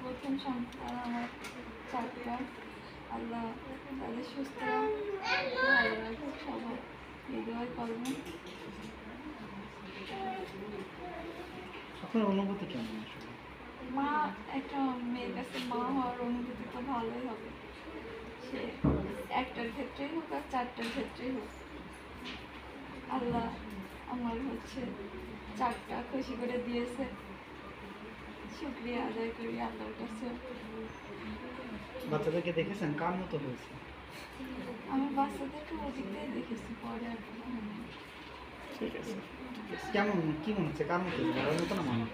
প্রথম সন্তান আমার চারটা। আল্লাহ তাদের সুস্থ ভালো রাখুক সবাই এই দোয়াই করবেন। আপনার অনুভূতি কেমন আসলে? মা একটা মেয়ের কাছে মা হওয়ার অনুভূতি তো ভালোই হবে। সে একটার ক্ষেত্রেই হোক আর চারটার ক্ষেত্রেই হোক। আল্লাহ আমার হচ্ছে চারটা খুশি করে দিয়েছে। শুক্রিয়া আদায় করি আল্লাহর কাছে বাচ্চাদেরকে দেখেছেন? কার মতো হয়েছে? আমি বাচ্চাদেরকে ওদিক দিয়ে দেখেছি পরে আর ঠিক আছে। কেমন? কি মনে হচ্ছে? কার মতো? বাবার মতো না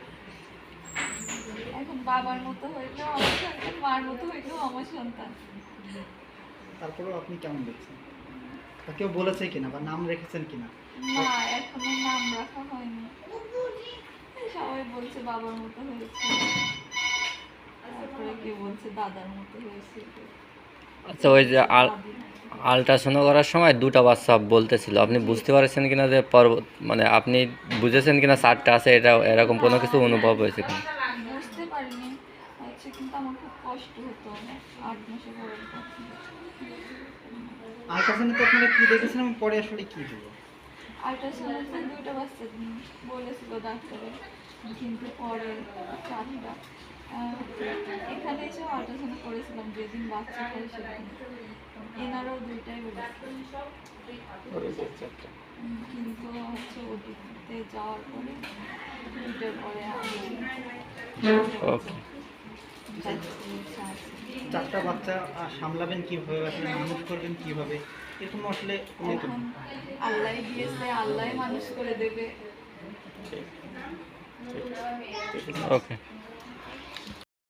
এখন বাবার মতো হইলেও আমার সন্তান মার মতো হইলেও আমার সন্তান। তারপরেও আপনি কেমন দেখছেন? কেউ বলেছে কিনা বা নাম রেখেছেন কিনা? না এখনও নাম রাখা হয়নি সবাই বলছে বাবার মতো হয়েছে। তারপরে কেউ বলছে দাদার মতো হয়েছে। আচ্ছা ওই যে আলট্রাসাউন্ড করার সময় দুটো বাচ্চা বলতেছিল। আপনি বুঝতে পারছেন কিনা যে পর্বত মানে আপনি বুঝেছেন কিনা চারটা আছে? এটা এরকম কোনো কিছু অনুভব হয়েছে কিনা? বুঝতে পারিনি। হচ্ছে কিন্তু আমার খুব কষ্ট হতো। আট মাসে পরে। আলট্রাসাউন্ডে তো আপনারা কি দেখেছেন পরে আসলে কি হলো? আল্ট্রাসাউন্ডে দুইটা বাচ্চা বলেছিল ডাক্তারে। কিন্তু পরে চারটা আহ, এখানে এসে আল্ট্রাসাউন্ড করেছিলাম যেদিন বাচ্চা হয় সেদিন। এনারাও দুইটাই বলেছিল কিন্তু হচ্ছে ওটিতে যাওয়ার পরে দুইটার পরে। চারটা বাচ্চা সামলাবেন কীভাবে আসলে মানুষ করবেন কীভাবে? এরকম আসলে আল্লাহ দিয়েছে আল্লাহ মানুষ করে দেবে। Okay.